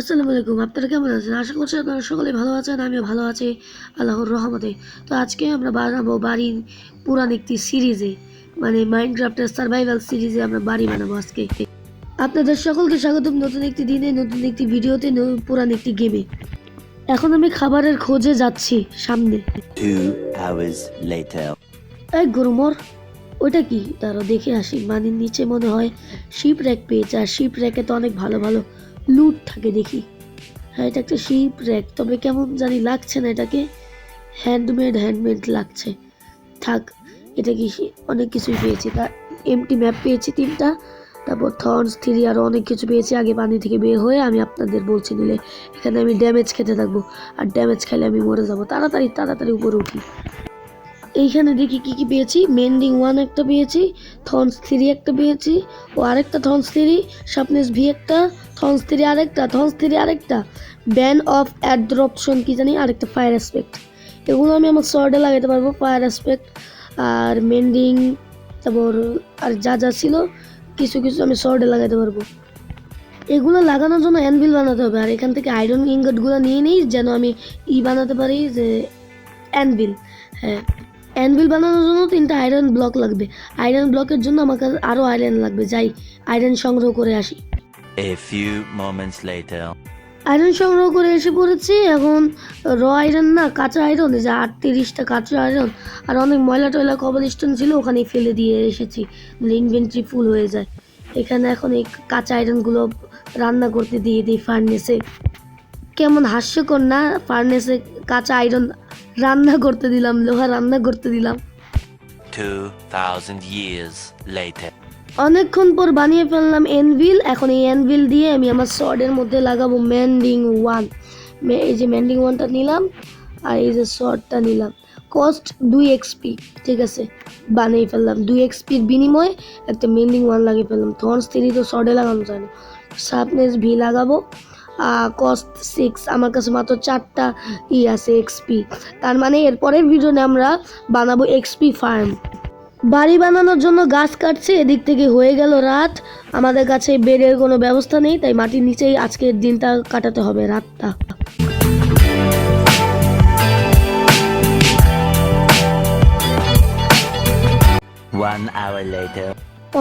আসসালামু আলাইকুম আপনারা কেমন আছেন? আশা করছি আপনারা সকলে ভালো আছেন আমিও ভালো আছি আল্লাহর রহমতে। তো আজকে আমরা বানাবো বাড়ির পুরান একটি সিরিজে মানে মাইনক্রাফটের সার্ভাইভাল সিরিজে আমরা বাড়ি বানাবো আজকে। আপনাদের সকলকে স্বাগতম নতুন একটি দিনে নতুন একটি ভিডিওতে পুরান একটি গেমে এখন আমি খাবারের খোঁজে যাচ্ছি সামনে. এই গরুমর ওটা কি? তারও দেখে আসি। মানির নিচে মনে হয় শিপ র্যাক পেয়েছে আর শিপ র্যাকে তো অনেক ভালো ভালো লুট থাকে দেখি। হ্যাঁ এটা একটা শিপ র্যাক তবে কেমন জানি লাগছে না এটাকে। হ্যান্ডমেড হ্যান্ডমেড লাগছে। থাক, এটা কি অনেক কিছুই পেয়েছি। তা এমটি ম্যাপ পেয়েছি তিনটা, তারপর থর্নস থ্রি আরও অনেক কিছু পেয়েছি। আগে পানি থেকে বের হয়ে আমি আপনাদের বলছি নিলে এখানে আমি ড্যামেজ খেতে থাকব। আর ড্যামেজ খেলে আমি মরে যাব। তাড়াতাড়ি তাড়াতাড়ি উপরে উঠি। এইখানে দেখি কি কি পেয়েছি। মেন্ডিং ওয়ান একটা পেয়েছি থনস থ্রি একটা পেয়েছি, ও আরেকটা থনস থ্রি শার্পনেস ভি একটা থনস থ্রি আরেকটা থনস থ্রি আরেকটা। ব্যান অফ অ্যাড্রপশন কি জানি, আরেকটা ফায়ার অ্যাসপেক্ট এগুলো আমি আমার শর্টে লাগাতে পারব ফায়ার অ্যাসপেক্ট আর মেন্ডিং তারপর আর যা যা ছিল, কিছু কিছু আমি শর্টে লাগাতে পারব। এগুলো লাগানোর জন্য অ্যানভিল বানাতে হবে, আর এখান থেকে আয়রন ইনগটগুলো নিয়ে নিই, যেন আমি ই বানাতে পারি যে অ্যানভিল হ্যাঁ। অ্যানভিল বানানোর জন্য তিনটা আয়রন ব্লক লাগবে। আয়রন ব্লকের জন্য আমাকে আরও আয়রন লাগবে। যাই আয়রন সংগ্রহ করে আসি। A few moments later. Iron সংগ্রহ করে এসে পড়েছি। এখন র আয়রন না কাঁচা আয়রন এই যে আটত্রিশটা কাঁচা আয়রন আর অনেক ময়লা টয়লা কবল স্টোন ছিল ওখানে ফেলে দিয়ে এসেছি। ইনভেন্টরি ফুল হয়ে যায়। এখানে এখন এই কাঁচা আয়রনগুলো রান্না করতে দিয়ে দিই ফার্নেসে কেমন হাস্যকর না? ফার্নেসে কাঁচা আয়রন রান্না করতে দিলাম লোহা রান্না করতে দিলাম। অনেকক্ষণ পর বানিয়ে ফেললাম এনভিল এখন এই এনভিল দিয়ে আমি আমার শর্টের মধ্যে লাগাবো ম্যান্ডিং ওয়ান এই যে ম্যান্ডিং ওয়ানটা নিলাম আর এই যে শর্টটা নিলাম। কস্ট দুই এক্সপি ঠিক আছে? বানিয়ে ফেললাম। দুই এক্সপির বিনিময়ে একটা মেন্ডিং ওয়ান লাগিয়ে ফেললাম। থর্নস থ্রি তো শর্টে লাগানো যায় না। শার্পনেস ভি লাগাবো। কস্ট সিক্স আমার কাছে মাত্র চারটা ই আছে এক্সপি তার মানে এরপরের ভিডিওতে আমরা বানাবো এক্সপি ফার্ম বাড়ি বানানোর জন্য গাছ কাটছে, এদিক থেকে হয়ে গেল রাত। আমাদের কাছে বেডের কোনো ব্যবস্থা নেই, তাই মাটির নিচেই আজকের দিনটা কাটাতে হবে রাতটা। One hour later.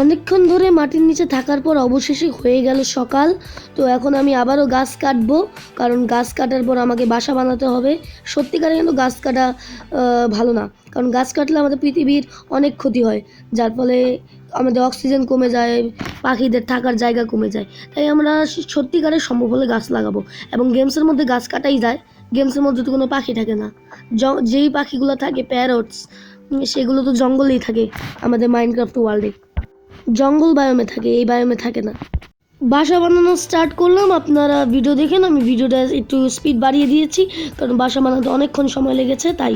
অনেকক্ষণ ধরে মাটির নিচে থাকার পর অবশেষে হয়ে গেল সকাল। তো এখন আমি আবারও গাছ কাটবো, কারণ গাছ কাটার পর আমাকে বাসা বানাতে হবে। সত্যিকারে কিন্তু গাছ কাটা ভালো না, কারণ গাছ কাটলে আমাদের পৃথিবীর অনেক ক্ষতি হয়। যার ফলে আমাদের অক্সিজেন কমে যায়, পাখিদের থাকার জায়গা কমে যায়। তাই আমরা সত্যিকারে সম্ভব হলে গাছ লাগাবো। এবং গেমসের মধ্যে গাছ কাটাই যায়, গেমসের মধ্যে তো কোনো পাখি থাকে না। যেই পাখিগুলো থাকে প্যারটস সেগুলো তো জঙ্গলেই থাকে আমাদের মাইনক্রাফট ওয়ার্ল্ডে জঙ্গল বায়োমে থাকে, এই বায়োমে থাকে না। বাসা বানানো স্টার্ট করলাম, আপনারা ভিডিও দেখেন, আমি ভিডিওটা একটু স্পিড বাড়িয়ে দিয়েছি, কারণ বাসা বানাতে অনেকক্ষণ সময় লেগেছে, তাই।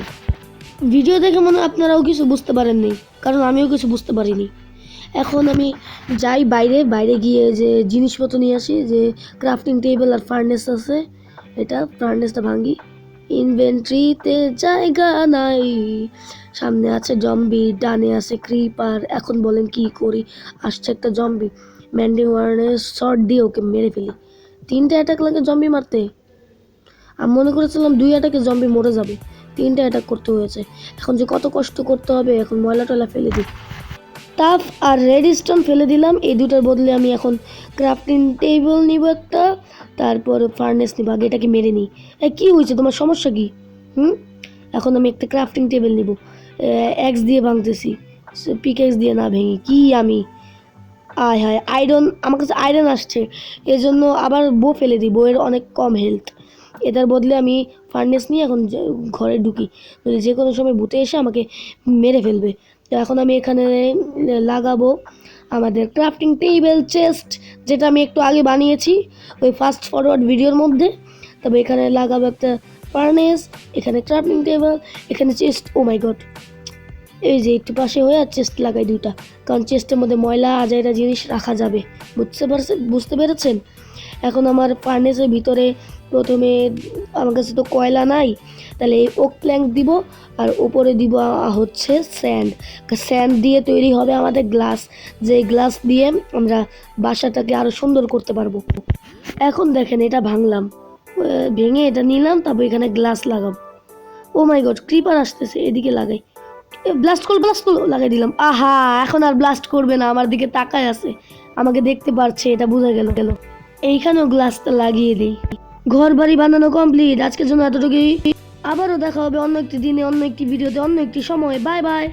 ভিডিও দেখে মনে আপনারাও কিছু বুঝতে পারেননি, কারণ আমিও কিছু বুঝতে পারিনি। এখন আমি যাই বাইরে বাইরে গিয়ে যে জিনিসপত্র নিয়ে আসি, যে ক্রাফটিং টেবিল আর ফার্নেস আছে, এটা ফার্নেসটা ভাঙি ইনভেন্টরিতে জায়গা নাই। সামনে আছে জম্বি, ডানে আছে ক্রিপার। এখন বলেন কি করি? আসছে একটা জম্বি। ম্যান্ডি ওয়ার্নের শর্ট দিয়ে ওকে মেরে ফেলি। তিনটে অ্যাটাক লাগে জম্বি মারতে। আমি মনে করেছিলাম দুই অ্যাটাকে জম্বি মরে যাবে। তিনটে অ্যাটাক করতে হয়েছে। এখন যে কত কষ্ট করতে হবে, এখন ময়লা টয়লা ফেলে দিই। টাফ আর রেড স্টোন ফেলে দিলাম। এই দুটার বদলে আমি এখন ক্রাফটিং টেবিল নিব একটা, তারপর ফার্নেস নিব। আগে এটাকে মেরে নিই। কী হয়েছে? তোমার সমস্যা কি? হুম? এখন আমি একটা ক্রাফটিং টেবিল নিব। এক্স দিয়ে ভাঙতেছি। পিকেক্স দিয়ে না ভেঙে। কি আমি? আয় হায় আয়রন আমার কাছে আয়রন আসছে। এজন্য আবার বো ফেলে দিই। বইয়ের অনেক কম হেলথ এটার বদলে আমি ফার্নেস নিয়ে এখন ঘরে ঢুকি। যে কোনো সময় ভূতে এসে আমাকে মেরে ফেলবে। তো এখন আমি এখানে লাগাবো আমাদের ক্রাফটিং টেবিল চেস্ট যেটা আমি একটু আগে বানিয়েছি, ওই ফাস্ট ফরওয়ার্ড ভিডিওর মধ্যে। তবে এখানে লাগাবো একটা ফার্নেস এখানে ক্রাফটিং টেবিল এখানে চেস্ট ও মাই গড এই যে একটু পাশে হয়ে আর চেস্ট লাগাই দুইটা, কারণ চেস্টের মধ্যে ময়লা আজাইরা জিনিস রাখা যাবে। বুঝতে পারছেন বুঝতে পেরেছেন? এখন আমার ফার্নেসের ভিতরে প্রথমে আমার কাছে তো কয়লা নাই, তাহলে এই ওক প্ল্যাঙ্ক দিব আর উপরে দিব হচ্ছে স্যান্ড স্যান্ড দিয়ে তৈরি হবে আমাদের গ্লাস যে গ্লাস দিয়ে আমরা বাসাটাকে আরও সুন্দর করতে পারব। এখন দেখেন এটা ভাঙলাম। ভেঙে এটা নিলাম, তারপর এখানে গ্লাস লাগাবো। ও মাই গড ক্রিপার আসতেছে, এদিকে লাগাই। ব্লাস্ট করো ব্লাস্ট করো, লাগাই দিলাম। আহা, এখন আর ব্লাস্ট করবে না, আমার দিকে তাকায় আছে। আমাকে দেখতে পারছে, এটা বোঝা গেল গেল। এইখানেও গ্লাসটা লাগিয়ে দিই। ঘর বাড়ি বানানো কমপ্লিট আজকের জন্য এতটুকুই। আবারও দেখা হবে অন্য একটি দিনে, অন্য একটি ভিডিওতে, অন্য একটি সময়। Bye bye